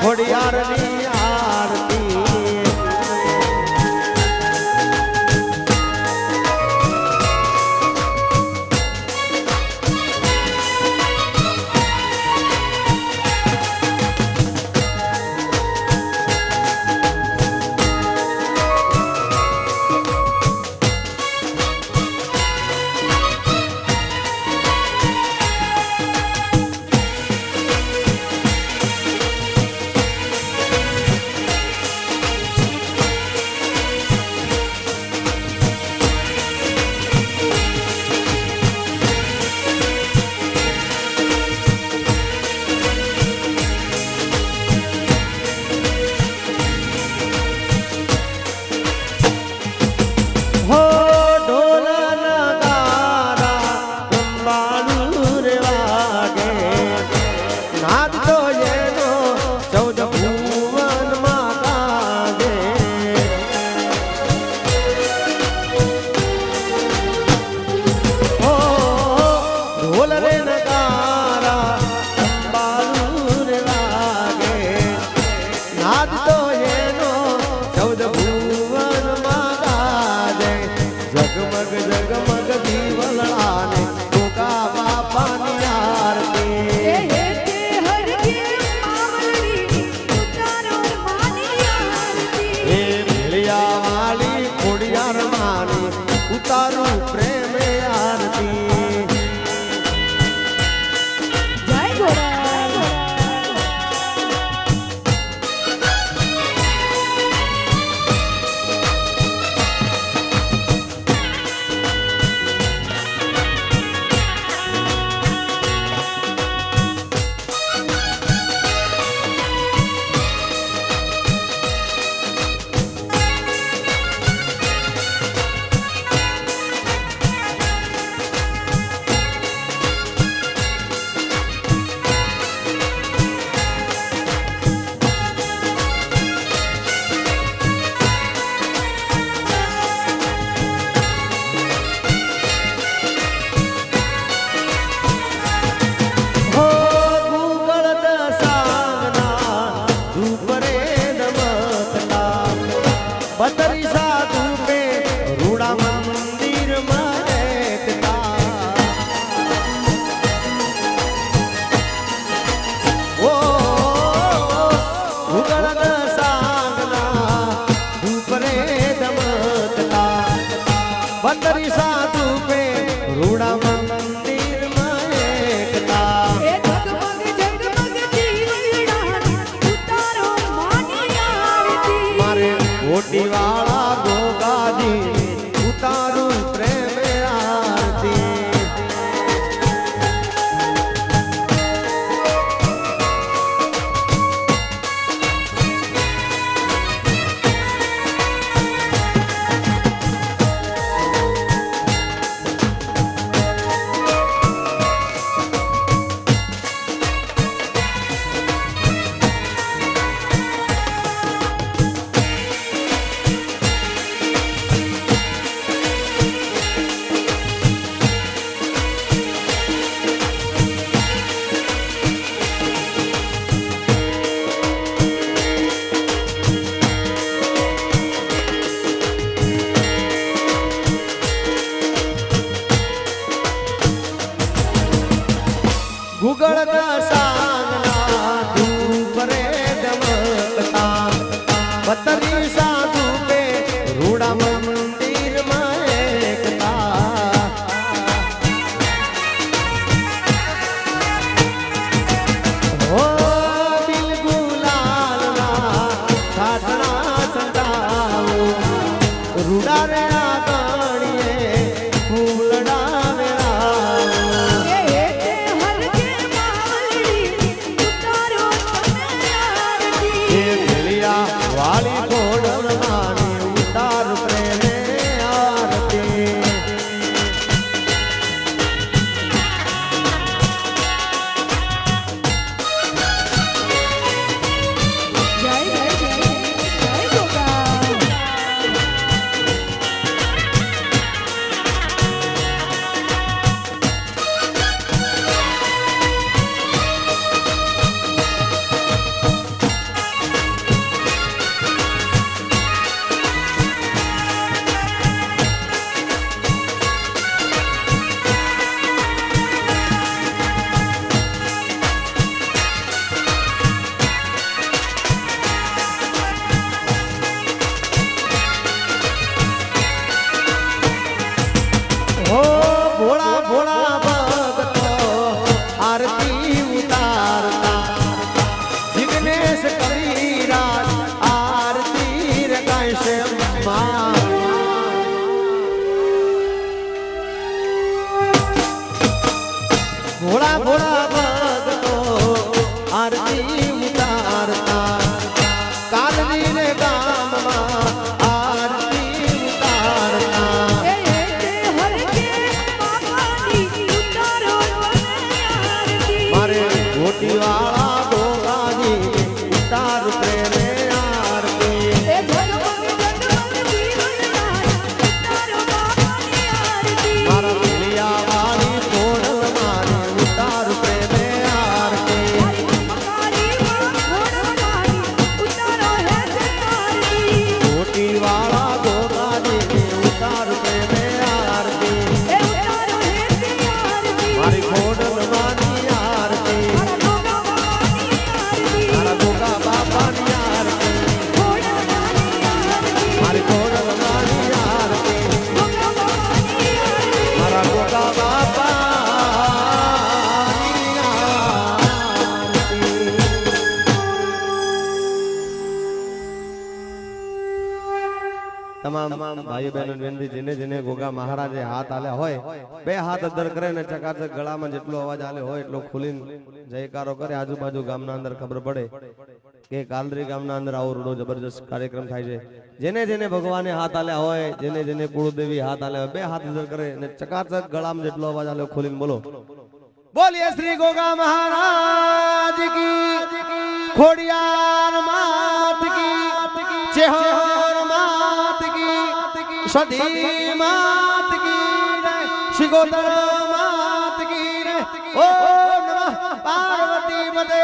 ખોડિયારની થના સંતાવો રૂડા રેણા ગામમાં તમામ ભાઈ બહેનો વિનંતી જેને જેને ગોગા મહારાજે હાથ આલે હોય, બે હાથ અદર કરે ને ચકાચક ગળામાં જેટલો અવાજ આલે હોય એટલો ખુલીને જયકારો કરે. આજુબાજુ ગામના અંદર ખબર પડે કે કાલરી ગામના અંદર આવો રૂડો જબરજસ્ત કાર્યક્રમ થાય છે. જેને જેને ભગવાને હાથ આલ્યા હોય, જેને જેને કુળદેવી હાથ આલ્યા બે હાથ અદર કરે ને ચકાચક ગળામાં જેટલો અવાજ આલે ખુલીને બોલો. બોલીએ શ્રી ગોગા મહારાજ કી, ખોડિયાર માત કી માત सत मातीर श्री मातीर ओ पार्वती मे